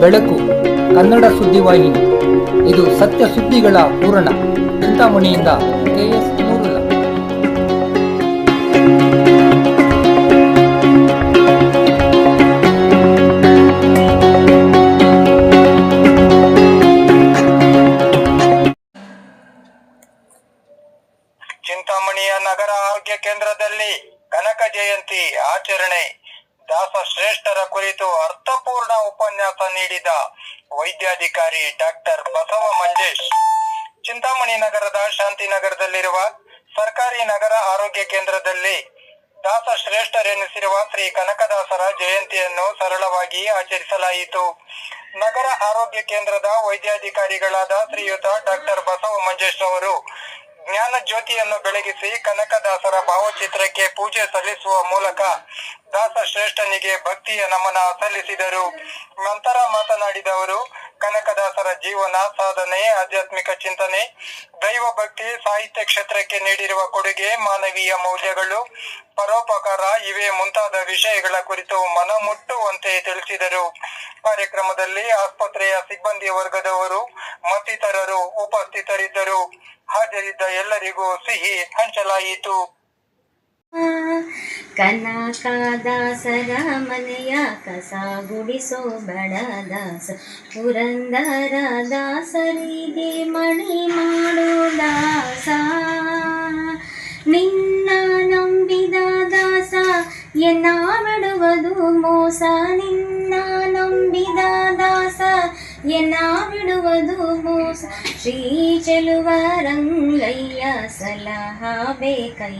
ಬೆಳಕು, ಕನ್ನಡ ಸುದ್ದಿವಾಹಿನಿ ಇದು ಸತ್ಯ ಸುದ್ದಿಗಳ ಪೂರಣ ಚಿಂತಾಮಣಿಯಿಂದ ಕೆಎಸ್ ಚಿಂತಾಮಣಿಯ ನಗರ ಆರೋಗ್ಯ ಕೇಂದ್ರದಲ್ಲಿ ಕನಕ ಜಯಂತಿ ಆಚರಣೆ. ದಾಸ ಶ್ರೇಷ್ಠರ ಕುರಿತು ಅರ್ಥಪೂರ್ಣ ಉಪನ್ಯಾಸ ನೀಡಿದ ವೈದ್ಯಾಧಿಕಾರಿ ಡಾಕ್ಟರ್ ಬಸವ ಮಂಜೇಶ್. ಚಿಂತಾಮಣಿ ನಗರದ ಶಾಂತಿನಗರದಲ್ಲಿರುವ ಸರ್ಕಾರಿ ನಗರ ಆರೋಗ್ಯ ಕೇಂದ್ರದಲ್ಲಿ ದಾಸ ಶ್ರೇಷ್ಠರೆನಿಸಿರುವ ಶ್ರೀ ಕನಕದಾಸರ ಜಯಂತಿಯನ್ನು ಸರಳವಾಗಿ ಆಚರಿಸಲಾಯಿತು. ನಗರ ಆರೋಗ್ಯ ಕೇಂದ್ರದ ವೈದ್ಯಾಧಿಕಾರಿಗಳಾದ ಶ್ರೀಯುತ ಡಾಕ್ಟರ್ ಬಸವ ಮಂಜೇಶ್ ಅವರು ಜ್ಞಾನ ಜ್ಯೋತಿಯನ್ನು ಬೆಳಗಿಸಿ ಕನಕದಾಸರ ಭಾವಚಿತ್ರಕ್ಕೆ ಪೂಜೆ ಸಲ್ಲಿಸುವ ಮೂಲಕ ದಾಸ ಶ್ರೇಷ್ಠನಿಗೆ ಭಕ್ತಿಯ ನಮನ ಸಲ್ಲಿಸಿದರು. ನಂತರ ಮಾತನಾಡಿದವರು, ಕನಕದಾಸರ ಜೀವನ, ಸಾಧನೆ, ಆಧ್ಯಾತ್ಮಿಕ ಚಿಂತನೆ, ದೈವ ಭಕ್ತಿ, ಸಾಹಿತ್ಯ ಕ್ಷೇತ್ರಕ್ಕೆ ನೀಡಿರುವ ಕೊಡುಗೆ, ಮಾನವೀಯ ಮೌಲ್ಯಗಳು, ಪರೋಪಕಾರ ಇವೇ ಮುಂತಾದ ವಿಷಯಗಳ ಕುರಿತು ಮನಮುಟ್ಟುವಂತೆ ತಿಳಿಸಿದರು. ಕಾರ್ಯಕ್ರಮದಲ್ಲಿ ಆಸ್ಪತ್ರೆಯ ಸಿಬ್ಬಂದಿ ವರ್ಗದವರು, ಮತ್ತಿತರರು ಉಪಸ್ಥಿತರಿದ್ದರು. ಹಾಜರಿದ್ದ ಎಲ್ಲರಿಗೂ ಸಿಹಿ ಹಂಚಲಾಯಿತು. ಕನಕದಾಸರ ಮನೆಯ ಕಸ ಗುಡಿಸೋ ಬಡದಾಸ, ಪುರಂದರ ದಾಸರಿಗೆ ಮಣಿ ಮಾಡೋ ದಾಸ. ನಿನ್ನ ನಂಬಿದ ದಾಸ ಎನ್ನ ಬಿಡುವುದು ಮೋಸ, ನಿನ್ನ ನಂಬಿದ ದಾಸ ಎನ್ನ ಬಿಡುವುದು ಮೋಸ ಶ್ರೀ ಚೆಲುವ ರಂಗಯ್ಯ ಸಲಹಬೇಕಯ್ಯ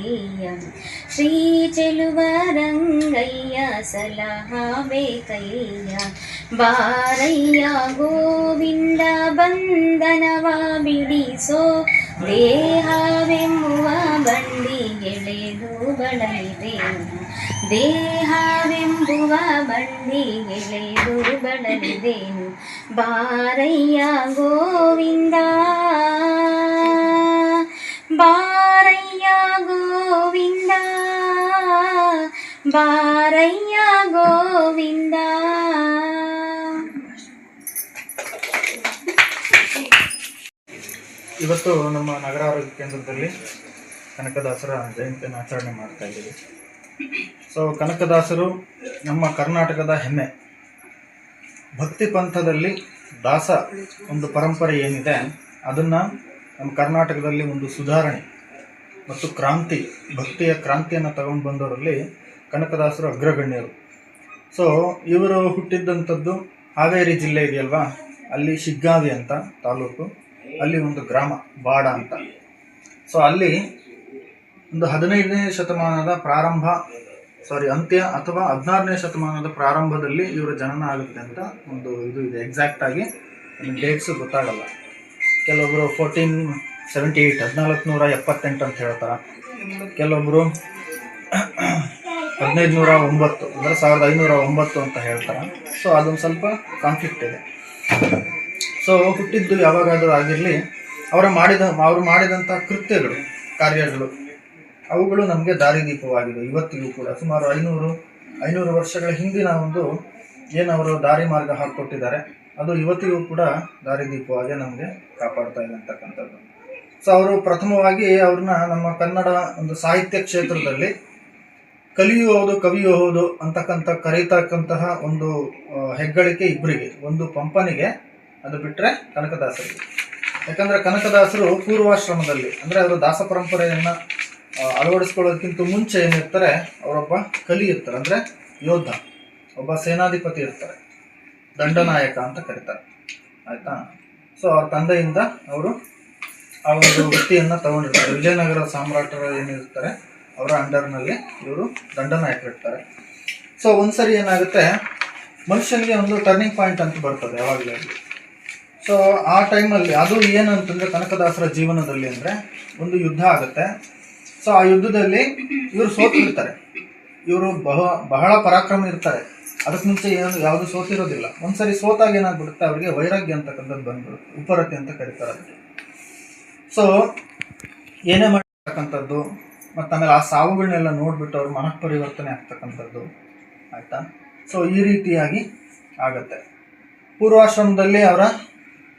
ಶ್ರೀ ಚೆಲುವ ರಂಗಯ್ಯ ಸಲಹಬೇಕಯ್ಯ ಬಾರಯ್ಯ ಗೋವಿಂದ ಬಂಧನವ ಬಿಡಿಸೋ ದೇಹವೆಂಬುವ ಬಂಡಿ ಎಳೆದು ಬಳಲಿದೆನು ದೇಹವೆಂಬುವ ಬಂಡಿ ಎಳೆದು ಬಳಲಿದೆನು ಬಾರಯ್ಯ ಗೋವಿಂದ. ಬಾರಯ್ಯ ಗೋವಿಂದ. ಬಾರಯ್ಯ ಗೋವಿಂದ. ಇವತ್ತು ನಮ್ಮ ನಗರ ಆರೋಗ್ಯ ಕೇಂದ್ರದಲ್ಲಿ ಕನಕದಾಸರ ಜಯಂತಿಯನ್ನು ಆಚರಣೆ ಮಾಡ್ತಾ ಇದ್ದೀವಿ. ಸೊ ಕನಕದಾಸರು ನಮ್ಮ ಕರ್ನಾಟಕದ ಹೆಮ್ಮೆ. ಭಕ್ತಿ ಪಂಥದಲ್ಲಿ ದಾಸ ಒಂದು ಪರಂಪರೆ ಏನಿದೆ, ಅದನ್ನು ನಮ್ಮ ಕರ್ನಾಟಕದಲ್ಲಿ ಒಂದು ಸುಧಾರಣೆ ಮತ್ತು ಕ್ರಾಂತಿ, ಭಕ್ತಿಯ ಕ್ರಾಂತಿಯನ್ನು ತಗೊಂಡು ಬಂದವರಲ್ಲಿ ಕನಕದಾಸರು ಅಗ್ರಗಣ್ಯರು. ಸೊ ಇವರು ಹುಟ್ಟಿದ್ದಂಥದ್ದು ಹಾವೇರಿ ಜಿಲ್ಲೆ ಇದೆಯಲ್ವಾ? ಅಲ್ಲಿ ಶಿಗ್ಗಾವಿ ಅಂತ ತಾಲೂಕು, ಅಲ್ಲಿ ಒಂದು ಗ್ರಾಮ, ಬಾಡ ಅಂತ. ಸೊ ಅಲ್ಲಿ ಒಂದು ಹದಿನೈದನೇ ಶತಮಾನದ ಪ್ರಾರಂಭ ಸಾರಿ ಅಂತ್ಯ ಅಥವಾ ಹದಿನಾರನೇ ಶತಮಾನದ ಪ್ರಾರಂಭದಲ್ಲಿ ಇವರ ಜನನ ಆಗುತ್ತೆ ಅಂತ ಒಂದು ಇದು ಇದೆ ಎಕ್ಸಾಕ್ಟ್ ಆಗಿ ಡೇಟ್ಸ್ ಗೊತ್ತಾಗಲ್ಲ. ಕೆಲವೊಬ್ಬರು ಫೋರ್ಟೀನ್ ಸೆವೆಂಟಿ ಏಯ್ಟ್ ಹದಿನಾಲ್ಕು ನೂರ ಎಪ್ಪತ್ತೆಂಟು ಅಂತ ಹೇಳ್ತಾರೆ. ಕೆಲವೊಬ್ಬರು ಹದಿನೈದು ನೂರ ಒಂಬತ್ತು ಅಂದರೆ ಸಾವಿರದ ಐನೂರ ಒಂಬತ್ತು ಅಂತ ಹೇಳ್ತಾರೆ. ಸೊ ಅದೊಂದು ಸ್ವಲ್ಪ ಕಾನ್ಫ್ಲಿಕ್ಟ್ ಇದೆ. ಸೊ ಹುಟ್ಟಿದ್ದು ಯಾವಾಗಾದರೂ ಆಗಿರಲಿ, ಅವರ ಮಾಡಿದ, ಅವರು ಮಾಡಿದಂಥ ಕೃತ್ಯಗಳು, ಕಾರ್ಯಗಳು ಅವುಗಳು ನಮಗೆ ದಾರಿದೀಪವಾಗಿದೆ. ಇವತ್ತಿಗೂ ಕೂಡ ಸುಮಾರು ಐನೂರು ಐನೂರು ವರ್ಷಗಳ ಹಿಂದಿನ ಒಂದು ಏನು ಅವರು ದಾರಿ ಮಾರ್ಗ ಹಾಕ್ಕೊಟ್ಟಿದ್ದಾರೆ, ಅದು ಇವತ್ತಿಗೂ ಕೂಡ ದಾರಿದೀಪವಾಗಿ ನಮಗೆ ಕಾಪಾಡ್ತಾ ಇದೆ ಅಂತಕ್ಕಂಥದ್ದು. ಸೊ ಅವರು ಪ್ರಥಮವಾಗಿ ಅವ್ರನ್ನ ನಮ್ಮ ಕನ್ನಡ ಒಂದು ಸಾಹಿತ್ಯ ಕ್ಷೇತ್ರದಲ್ಲಿ ಕಲಿಯುವುದು ಕವಿಯುವುದು ಅಂತಕ್ಕಂಥ ಕರೀತಕ್ಕಂತಹ ಒಂದು ಹೆಗ್ಗಳಿಕೆ ಇಬ್ಬರಿಗೆ ಒಂದು ಪಂಪನಿಗೆ ಅದು ಬಿಟ್ಟರೆ ಕನಕದಾಸರಿಗೆ. ಯಾಕಂದರೆ ಕನಕದಾಸರು ಪೂರ್ವಾಶ್ರಮದಲ್ಲಿ, ಅಂದರೆ ಅವರು ದಾಸ ಪರಂಪರೆಯನ್ನು ಅಳವಡಿಸ್ಕೊಳ್ಳೋದಕ್ಕಿಂತ ಮುಂಚೆ ಏನಿರ್ತಾರೆ ಅವರೊಬ್ಬ ಕಲಿ ಇರ್ತಾರೆ, ಅಂದರೆ ಯೋಧ ಒಬ್ಬ ಸೇನಾಧಿಪತಿ ಇರ್ತಾರೆ. ದಂಡನಾಯಕ ಅಂತ ಕರೀತಾರೆ. ಆಯಿತಾ? ಸೊ ಅವ್ರ ತಂದೆಯಿಂದ ಅವರು ಆ ಒಂದು ವೃತ್ತಿಯನ್ನು ತಗೊಂಡಿರ್ತಾರೆ. ವಿಜಯನಗರ ಸಾಮ್ರಾಟರು ಏನಿರ್ತಾರೆ ಅವರ ಅಂಡರ್ನಲ್ಲಿ ಇವರು ದಂಡನಾಯಕ ದಂಡನಾಯಕರಿರ್ತಾರೆ ಸೊ ಒಂದ್ಸರಿ ಏನಾಗುತ್ತೆ, ಮನುಷ್ಯನಿಗೆ ಒಂದು ಟರ್ನಿಂಗ್ ಪಾಯಿಂಟ್ ಅಂತ ಬರ್ತದೆ ಯಾವಾಗಲೂ. ಸೊ ಆ ಟೈಮಲ್ಲಿ ಅದು ಏನಂತಂದ್ರೆ ಕನಕದಾಸರ ಜೀವನದಲ್ಲಿ ಅಂದರೆ ಒಂದು ಯುದ್ಧ ಆಗುತ್ತೆ. ಸೊ ಆ ಯುದ್ಧದಲ್ಲಿ ಇವರು ಸೋತಿರ್ತಾರೆ. ಇವರು ಬಹ, ಬಹಳ ಪರಾಕ್ರಮ ಇರ್ತಾರೆ. ಅದಕ್ಕೆ ಮುಂಚೆ ಏನು, ಯಾವುದು ಸೋತಿರೋದಿಲ್ಲ. ಒಂದ್ಸರಿ ಸೋತಾಗ ಏನಾಗ್ಬಿಡುತ್ತೆ? ಅವರಿಗೆ ವೈರಾಗ್ಯ ಅಂತಕ್ಕಂಥದ್ದು ಬಂದ್ಬಿಡುತ್ತೆ. ಉಪರತಿ ಅಂತ ಕರೀತಾರೆ ಅದಕ್ಕೆ. ಸೊ ಏನೇ ಮಾಡ್ತಕ್ಕಂಥದ್ದು, ಮತ್ತು ಆಮೇಲೆ ಆ ಸಾವುಗಳನ್ನೆಲ್ಲ ನೋಡಿಬಿಟ್ಟು ಅವ್ರ ಮನಃ ಪರಿವರ್ತನೆ ಆಗ್ತಕ್ಕಂಥದ್ದು, ಆಯಿತಾ? ಸೊ ಈ ರೀತಿಯಾಗಿ ಆಗತ್ತೆ. ಪೂರ್ವಾಶ್ರಮದಲ್ಲಿ ಅವರ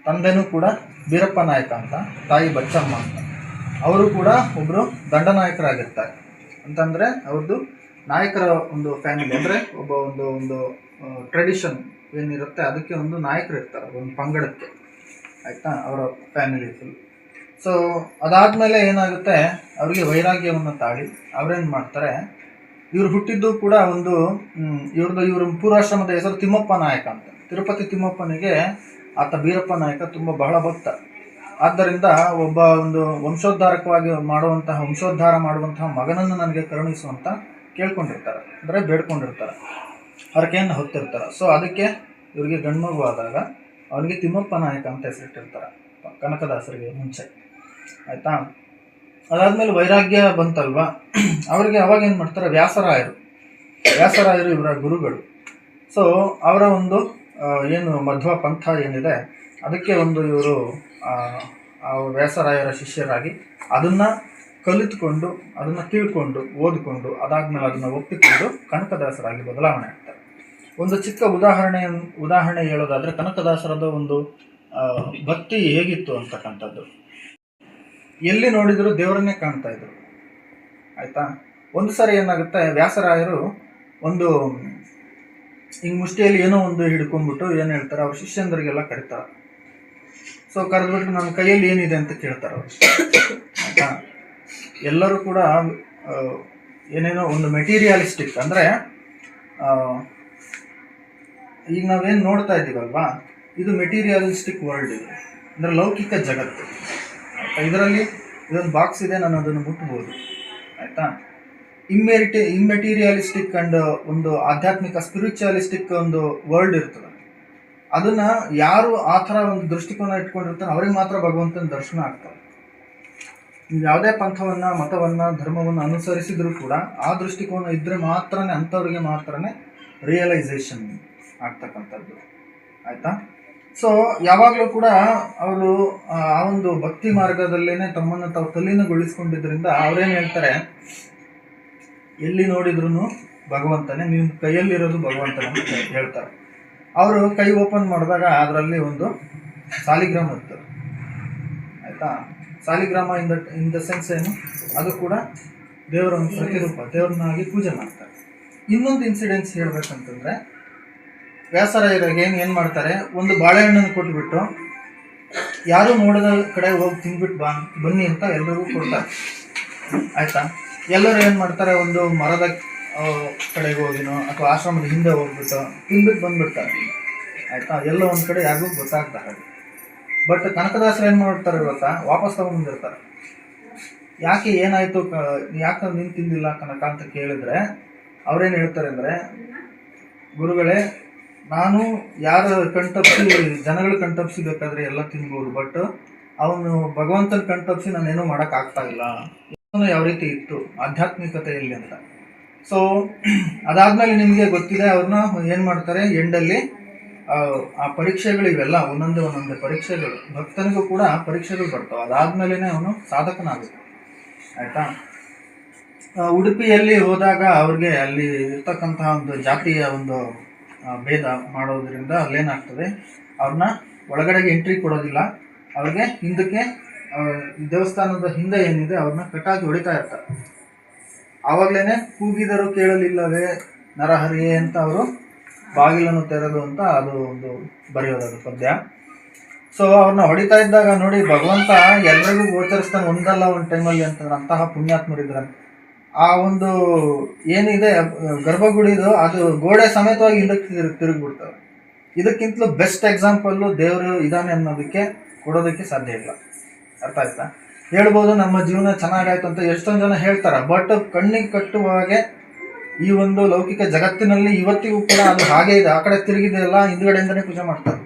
ತಂದೆನೂ ಕೂಡ ಬೀರಪ್ಪ ನಾಯಕ ಅಂತ, ತಾಯಿ ಬಚ್ಚಮ್ಮ ಅಂತ. ಅವರು ಕೂಡ ಒಬ್ಬರು ದಂಡನಾಯಕರಾಗಿರ್ತಾರೆ ಅಂತಂದರೆ ಅವ್ರದ್ದು ನಾಯಕರ ಒಂದು ಫ್ಯಾಮಿಲಿ ಅಂದರೆ ಒಬ್ಬ ಒಂದು ಒಂದು ಟ್ರೆಡಿಷನ್ ಏನಿರುತ್ತೆ, ಅದಕ್ಕೆ ಒಂದು ನಾಯಕರು ಇರ್ತಾರೆ, ಒಂದು ಪಂಗಡಕ್ಕೆ. ಆಯಿತಾ? ಅವರ ಫ್ಯಾಮಿಲಿ ಫುಲ್ ಸೊ ಅದಾದಮೇಲೆ ಏನಾಗುತ್ತೆ, ಅವರಿಗೆ ವೈರಾಗ್ಯವನ್ನು ತಾಳಿ, ಅವ್ರೇನು ಮಾಡ್ತಾರೆ, ಇವ್ರು ಹುಟ್ಟಿದ್ದು ಕೂಡ ಒಂದು ಇವ್ರದ್ದು ಇವ್ರ ಪೂರ್ವಾಶ್ರಮದ ಹೆಸರು ತಿಮ್ಮಪ್ಪ ನಾಯಕ ಅಂತ. ತಿರುಪತಿ ತಿಮ್ಮಪ್ಪನಿಗೆ ಆತ ಬೀರಪ್ಪ ನಾಯಕ ತುಂಬ ಬಹಳ ಭಕ್ತ. ಆದ್ದರಿಂದ ಒಬ್ಬ ಒಂದು ವಂಶೋದ್ಧಾರಕವಾಗಿ ಮಾಡುವಂತಹ, ವಂಶೋದ್ಧಾರ ಮಾಡುವಂತಹ ಮಗನನ್ನು ನನಗೆ ಕರುಣಿಸುವಂತ ಕೇಳ್ಕೊಂಡಿರ್ತಾರೆ. ಅಂದರೆ ಬೇಡ್ಕೊಂಡಿರ್ತಾರೆ. ಹರಕೆಯನ್ನು ಹೊತ್ತಿರ್ತಾರೆ. ಸೊ ಅದಕ್ಕೆ ಇವರಿಗೆ ಗಂಡ್ಮಗು ಆದಾಗ ಅವನಿಗೆ ತಿಮ್ಮಪ್ಪ ನಾಯಕ ಅಂತ ಹೆಸರಿಟ್ಟಿರ್ತಾರೆ. ಕನಕದಾಸರಿಗೆ ಮುಂಚೆ. ಆಯಿತಾ? ಅದಾದಮೇಲೆ ವೈರಾಗ್ಯ ಬಂತಲ್ವಾ? ಅವರಿಗೆ ಅವಾಗ ಏನು ಮಾಡ್ತಾರೆ? ವ್ಯಾಸರಾಯರು. ವ್ಯಾಸರಾಯರು ಇವರ ಗುರುಗಳು. ಸೊ ಅವರ ಒಂದು ಏನು ಮಧ್ವ ಪಂಥ ಏನಿದೆ ಅದಕ್ಕೆ ಒಂದು ಇವರು ವ್ಯಾಸರಾಯರ ಶಿಷ್ಯರಾಗಿ ಅದನ್ನು ಕಲಿತುಕೊಂಡು, ಅದನ್ನು ತಿಳ್ಕೊಂಡು, ಓದಿಕೊಂಡು, ಅದಾದ್ಮೇಲೆ ಅದನ್ನು ಒಪ್ಪಿಕೊಂಡು ಕನಕದಾಸರಾಗಿ ಬದಲಾವಣೆ ಆಗ್ತಾರೆ. ಒಂದು ಚಿಕ್ಕ ಉದಾಹರಣೆ ಉದಾಹರಣೆ ಹೇಳೋದಾದ್ರೆ ಕನಕದಾಸರದ ಒಂದು ಭಕ್ತಿ ಹೇಗಿತ್ತು ಅಂತಕ್ಕಂಥದ್ದು. ಎಲ್ಲಿ ನೋಡಿದರೂ ದೇವರನ್ನೇ ಕಾಣ್ತಾ ಇದ್ರು. ಆಯಿತಾ? ಒಂದು ಸಾರಿ ಏನಾಗುತ್ತೆ, ವ್ಯಾಸರಾಯರು ಒಂದು, ಹಿಂಗೆ ಮುಷ್ಟಿಯಲ್ಲಿ ಏನೋ ಒಂದು ಹಿಡ್ಕೊಂಡ್ಬಿಟ್ಟು ಏನು ಹೇಳ್ತಾರೆ, ಅವ್ರ ಶಿಷ್ಯಂದರಿಗೆಲ್ಲ ಕರೀತಾರೆ. ಸೊ ಕರೆದ್ಬಿಟ್ಟು ನನ್ನ ಕೈಯಲ್ಲಿ ಏನಿದೆ ಅಂತ ಕೇಳ್ತಾರೆ ಆಯಿತಾ? ಎಲ್ಲರೂ ಕೂಡ ಏನೇನೋ ಒಂದು ಮೆಟೀರಿಯಲಿಸ್ಟಿಕ್ ಅಂದರೆ ಈಗ ನಾವೇನು ನೋಡ್ತಾ ಇದ್ದೀವಲ್ವಾ? ಇದು ಮೆಟೀರಿಯಲಿಸ್ಟಿಕ್ ವರ್ಲ್ಡ್ ಇದು. ಅಂದರೆ ಲೌಕಿಕ ಜಗತ್ತು. ಇದರಲ್ಲಿ ಇದೊಂದು ಬಾಕ್ಸ್ ಇದೆ, ನಾನು ಅದನ್ನು ಮುಟ್ಬೋದು. ಆಯಿತಾ? ಇಮ್ಮೆರಿಟಿ ಇಮ್ಮೆಟೀರಿಯಲಿಸ್ಟಿಕ್ ಅಂಡ್ ಒಂದು ಆಧ್ಯಾತ್ಮಿಕ ಸ್ಪಿರಿಚುವಲಿಸ್ಟಿಕ್ ಒಂದು ವರ್ಲ್ಡ್ ಇರ್ತದೆ. ಅದನ್ನ ಯಾರು ಆ ಥರ ಒಂದು ದೃಷ್ಟಿಕೋನ ಇಟ್ಕೊಂಡಿರ್ತಾರೆ ಅವ್ರಿಗೆ ಮಾತ್ರ ಭಗವಂತನ ದರ್ಶನ ಆಗ್ತಾರೆ ಯಾವುದೇ ಪಂಥವನ್ನ, ಮತವನ್ನ, ಧರ್ಮವನ್ನು ಅನುಸರಿಸಿದ್ರು ಕೂಡ ಆ ದೃಷ್ಟಿಕೋನ ಇದ್ರೆ ಮಾತ್ರನೇ ಅಂಥವ್ರಿಗೆ ಮಾತ್ರನೇ ರಿಯಲೈಸೇಷನ್ ಆಗ್ತಕ್ಕಂಥದ್ದು. ಆಯ್ತಾ? ಸೊ ಯಾವಾಗಲೂ ಕೂಡ ಅವರು ಆ ಒಂದು ಭಕ್ತಿ ಮಾರ್ಗದಲ್ಲೇನೆ ತಮ್ಮನ್ನು ತಾವು ತಲ್ಲೀನಗೊಳಿಸ್ಕೊಂಡಿದ್ರಿಂದ ಅವ್ರೇನು ಹೇಳ್ತಾರೆ? ಎಲ್ಲಿ ನೋಡಿದ್ರು ಭಗವಂತನೇ ನಿಮ್ಮ ಕೈಯಲ್ಲಿರೋದು ಭಗವಂತನೇ ಹೇಳ್ತಾರೆ. ಅವರು ಕೈ ಓಪನ್ ಮಾಡಿದಾಗ ಅದರಲ್ಲಿ ಒಂದು ಸಾಲಿಗ್ರಾಮ್ ಇತ್ತು. ಆಯಿತಾ? Saligrama in the in the sense ಏನು? ಅದು ಕೂಡ ದೇವರ ಒಂದು ಪ್ರತಿರೂಪ, ದೇವರನ್ನಾಗಿ ಪೂಜೆ ಮಾಡ್ತಾರೆ. ಇನ್ನೊಂದು ಇನ್ಸಿಡೆನ್ಸ್ ಹೇಳ್ಬೇಕಂತಂದ್ರೆ ವ್ಯಾಸರಾಯರಿಗೆ ಏನು ಏನು ಮಾಡ್ತಾರೆ? ಒಂದು ಬಾಳೆಹಣ್ಣನ್ನು ಕೊಟ್ಬಿಟ್ಟು, ಯಾರು ನೋಡದ ಕಡೆ ಹೋಗಿ ತಿಂದ್ಬಿಟ್ಟು ಬಾ, ಬನ್ನಿ ಅಂತ ಎಲ್ಲರಿಗೂ ಕೊಡ್ತಾರೆ. ಆಯಿತಾ? ಎಲ್ಲರೂ ಏನು ಮಾಡ್ತಾರೆ? ಒಂದು ಮರದ ಕಡೆಗೆ ಹೋಗಿನೋ ಅಥವಾ ಆಶ್ರಮದ ಹಿಂದೆ ಹೋಗ್ಬಿಟ್ಟು, ತಿಂದ್ಬಿಟ್ಟು ಬಂದ್ಬಿಡ್ತಾರೆ ಆಯಿತಾ? ಎಲ್ಲ ಒಂದು ಕಡೆ ಯಾರಿಗೂ ಗೊತ್ತಾಗ್ತಾ ಹಾಗೆ ಬಟ್ ಕನಕದಾಸರು ಏನು ಮಾಡ್ತಾರೆ ಗೊತ್ತಾ? ವಾಪಸ್ ತಗೊಂಡ್ಬಂದಿರ್ತಾರೆ. ಯಾಕೆ ಏನಾಯ್ತು ಕ ಯಾಕೆ ನೀನು ತಿಂದಿಲ್ಲ ಕನಕ ಅಂತ ಕೇಳಿದ್ರೆ, ಅವ್ರೇನು ಹೇಳ್ತಾರೆ ಅಂದರೆ, ಗುರುಗಳೇ, ನಾನು ಯಾರ ಕಣ್ತಪ್ಸಿ, ಜನಗಳ ಕಣ್ತಪ್ಸಿ ಬೇಕಾದ್ರೆ ಎಲ್ಲ ತಿನ್ಬೋದು ಬಟ್ ಅವನು ಭಗವಂತನ ಕಣ್ತಪ್ಸಿ ನಾನೇನು ಮಾಡೋಕ್ಕಾಗ್ತಾ ಇಲ್ಲ. ಯಾವ ರೀತಿ ಇತ್ತು? ಆಧ್ಯಾತ್ಮಿಕತೆಯಲ್ಲಿ ಅಂತ. ಸೊ ಅದಾದ್ಮೇಲೆ ನಿಮಗೆ ಗೊತ್ತಿದೆ ಅವ್ರನ್ನ ಏನು ಮಾಡ್ತಾರೆ? ಎಂಡಲ್ಲಿ ಆ, ಪರೀಕ್ಷೆಗಳು ಇವೆಲ್ಲ ಒಂದೊಂದೇ ಒಂದೊಂದೇ ಪರೀಕ್ಷೆಗಳು. ಭಕ್ತನಿಗೂ ಕೂಡ ಪರೀಕ್ಷೆಗಳು ಬರ್ತವೆ. ಅದಾದ್ಮೇಲೆ ಅವನು ಸಾಧಕನಾಗುತ್ತೆ ಆಯ್ತಾ? ಉಡುಪಿಯಲ್ಲಿ ಹೋದಾಗ ಅವ್ರಿಗೆ ಅಲ್ಲಿ ಇರ್ತಕ್ಕಂತಹ ಒಂದು ಜಾತಿಯ ಒಂದು ಭೇದ ಮಾಡೋದ್ರಿಂದ ಅಲ್ಲೇನಾಗ್ತದೆ? ಅವ್ರನ್ನ ಒಳಗಡೆಗೆ ಎಂಟ್ರಿ ಕೊಡೋದಿಲ್ಲ. ಅವ್ರಿಗೆ ಹಿಂದಕ್ಕೆ ದೇವಸ್ಥಾನದ ಹಿಂದೆ ಏನಿದೆ ಅವ್ರನ್ನ ಕಟ್ಟಾಗಿ ಹೊಡಿತಾ ಇರ್ತಾರೆ. ಆವಾಗಲೇ ಕೂಗಿದರು ಕೇಳಲಿಲ್ಲವೇ ನರಹರಿಯೇ ಅಂತ ಅವರು ಬಾಗಿಲನ್ನು ತೆರೆದು ಅಂತ ಅದು ಒಂದು ಬರೆಯೋದು ಪದ್ಯ. ಸೊ ಅವ್ರನ್ನ ಹೊಡಿತಾ ಇದ್ದಾಗ ನೋಡಿ ಭಗವಂತ ಎಲ್ರಿಗೂ ಗೋಚರಿಸ್ತಾನೆ, ಒಂದಲ್ಲ ಒಂದು ಟೈಮಲ್ಲಿ ಅಂತಂದ್ರೆ ಅಂತಹ ಪುಣ್ಯಾತ್ಮರಿದ್ರೆ ಆ ಒಂದು ಏನಿದೆ ಗರ್ಭಗುಡಿದು ಅದು ಗೋಡೆ ಸಮೇತವಾಗಿ ಹಿಂದಕ್ಕೆ ತಿರುಗಿ ತಿರುಗಿಬಿಡ್ತವೆ ಇದಕ್ಕಿಂತಲೂ ಬೆಸ್ಟ್ ಎಕ್ಸಾಂಪಲ್ಲು ದೇವರು ಇದಾನೆ ಅನ್ನೋದಕ್ಕೆ ಕೊಡೋದಕ್ಕೆ ಸಾಧ್ಯ ಇಲ್ಲ. ಅರ್ಥ ಆಯ್ತಾ? ಹೇಳ್ಬೋದು, ನಮ್ಮ ಜೀವನ ಚೆನ್ನಾಗಾಯ್ತು ಅಂತ ಎಷ್ಟೊಂದು ಜನ ಹೇಳ್ತಾರೆ. ಬಟ್ ಕಣ್ಣಿಗೆ ಕಟ್ಟುವ ಹಾಗೆ ಈ ಒಂದು ಲೌಕಿಕ ಜಗತ್ತಿನಲ್ಲಿ ಇವತ್ತಿಗೂ ಕೂಡ ಅದು ಹಾಗೆ ಇದೆ. ಆ ಕಡೆ ತಿರುಗಿದೆ ಎಲ್ಲ ಹಿಂದ್ಗಡೆಯಿಂದನೇ ಪೂಜೆ ಮಾಡ್ತಾರೆ.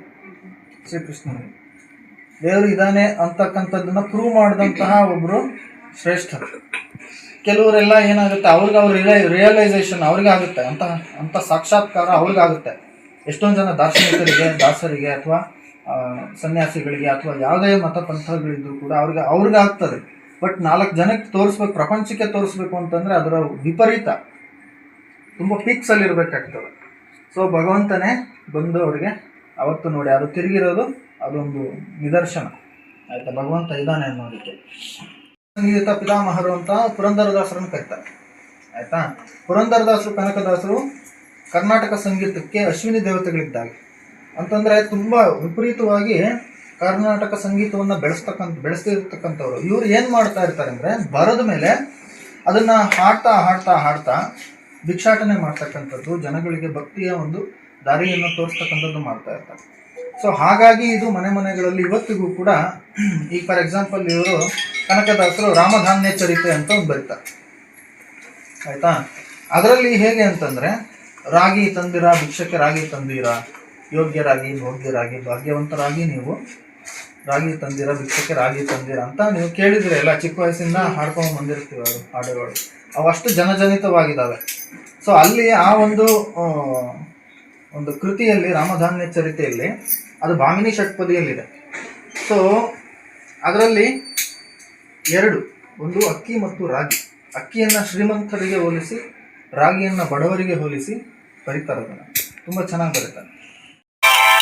ಶ್ರೀಕೃಷ್ಣನಿಗೆ ದೇವರು ಇದ್ದಾನೆ ಅಂತಕ್ಕಂಥದ್ದನ್ನ ಪ್ರೂವ್ ಮಾಡಿದಂತಹ ಒಬ್ಬರು ಶ್ರೇಷ್ಠ ಕೆಲವರೆಲ್ಲ ಏನಾಗುತ್ತೆ, ಅವ್ರಿಗೆ ಅವ್ರ ರಿಯಲೈಸೇಷನ್ ಅವ್ರಿಗಾಗುತ್ತೆ ಅಂತ ಅಂತ ಸಾಕ್ಷಾತ್ಕಾರ ಅವ್ರಿಗಾಗುತ್ತೆ. ಎಷ್ಟೊಂದು ಜನ ದಾರ್ಶನಿಕರಿಗೆ, ದಾಸರಿಗೆ ಅಥವಾ ಸನ್ಯಾಸಿಗಳಿಗೆ ಅಥವಾ ಯಾವುದೇ ಮತ ಪಂಥಗಳಿದ್ದು ಕೂಡ ಅವ್ರಿಗೆ ಅವ್ರಿಗಾಗ್ತದೆ. ಬಟ್ ನಾಲ್ಕು ಜನಕ್ಕೆ ತೋರಿಸ್ಬೇಕು, ಪ್ರಪಂಚಕ್ಕೆ ತೋರಿಸ್ಬೇಕು ಅಂತಂದ್ರೆ ಅದರ ವಿಪರೀತ. ತುಂಬ ಅಲ್ಲಿ ಸೊ ಭಗವಂತನೇ ಬಂದು ಅವರಿಗೆ ಅವತ್ತು ನೋಡಿ ಅದು ತಿರುಗಿರೋದು ಅದೊಂದು ನಿದರ್ಶನ. ಆಯಿತಾ? ಭಗವಂತ ಇದ್ದಾನೆ ಅನ್ನೋದಕ್ಕೆ. ಸಂಗೀತ ಪಿತಾಮಹರು ಅಂತ ಪುರಂದರದಾಸರನ್ನು ಕರೀತಾರೆ. ಆಯಿತಾ? ಪುರಂದರದಾಸರು, ಕನಕದಾಸರು ಕರ್ನಾಟಕ ಸಂಗೀತಕ್ಕೆ ಅಶ್ವಿನಿ ದೇವತೆಗಳಿದ್ದಾಗ ಅಂತಂದ್ರೆ ತುಂಬಾ ವಿಪರೀತವಾಗಿ ಕರ್ನಾಟಕ ಸಂಗೀತವನ್ನ ಬೆಳೆಸ್ತಕ್ಕಂಥ, ಬೆಳೆಸ್ತಿರ್ತಕ್ಕಂಥವ್ರು. ಇವ್ರು ಏನ್ ಮಾಡ್ತಾ ಇರ್ತಾರೆ ಅಂದ್ರೆ ಬರದ ಮೇಲೆ ಅದನ್ನ ಹಾಡ್ತಾ ಹಾಡ್ತಾ ಹಾಡ್ತಾ ಭಿಕ್ಷಾಟನೆ ಮಾಡ್ತಕ್ಕಂಥದ್ದು, ಜನಗಳಿಗೆ ಭಕ್ತಿಯ ಒಂದು ದಾರಿಯನ್ನು ತೋರಿಸ್ತಕ್ಕಂಥದ್ದು ಮಾಡ್ತಾ ಇರ್ತಾರೆ. ಸೊ ಹಾಗಾಗಿ ಇದು ಮನೆ ಮನೆಗಳಲ್ಲಿ ಇವತ್ತಿಗೂ ಕೂಡ ಈಗ ಫಾರ್ ಎಕ್ಸಾಂಪಲ್ ಇವರು ಕನಕದಾಸರು ರಾಮಧಾನ್ಯ ಚರಿತೆ ಅಂತ ಒಂದು ಬರೀತಾರೆ ಆಯ್ತಾ? ಅದರಲ್ಲಿ ಹೇಗೆ ಅಂತಂದ್ರೆ, ರಾಗಿ ತಂದಿರ, ಭಿಕ್ಷಕ್ಕೆ ರಾಗಿ ತಂದಿರ? ಯೋಗ್ಯರಾಗಿ, ಭೋಗ್ಯರಾಗಿ, ಭಾಗ್ಯವಂತರಾಗಿ ನೀವು ರಾಗಿ ತಂದಿರ, ಭಿಕ್ಷಕ್ಕೆ ರಾಗಿ ತಂದಿರ ಅಂತ ನೀವು ಕೇಳಿದ್ರೆ ಎಲ್ಲ ಚಿಕ್ಕ ವಯಸ್ಸಿಂದ ಹಾಡ್ಕೊಂಡು ಬಂದಿರ್ತೀವಿ ಅವರು ಹಾಡುಗಳು. ಅವಷ್ಟು ಜನಜನಿತವಾಗಿದ್ದಾವೆ. ಸೊ ಅಲ್ಲಿ ಆ ಒಂದು ಒಂದು ಕೃತಿಯಲ್ಲಿ, ರಾಮಧಾನ್ಯ ಚರಿತೆಯಲ್ಲಿ ಅದು ಭಾಮಿನಿ ಷಟ್ಪದಿಯಲ್ಲಿದೆ. ಸೊ ಅದರಲ್ಲಿ ಎರಡು, ಒಂದು ಅಕ್ಕಿ ಮತ್ತು ರಾಗಿ. ಅಕ್ಕಿಯನ್ನು ಶ್ರೀಮಂತರಿಗೆ ಹೋಲಿಸಿ, ರಾಗಿಯನ್ನು ಬಡವರಿಗೆ ಹೋಲಿಸಿ ಬರೀತಾರೆ ಅದನ್ನು ತುಂಬ ಚೆನ್ನಾಗಿ ಬರೀತಾರೆ. you.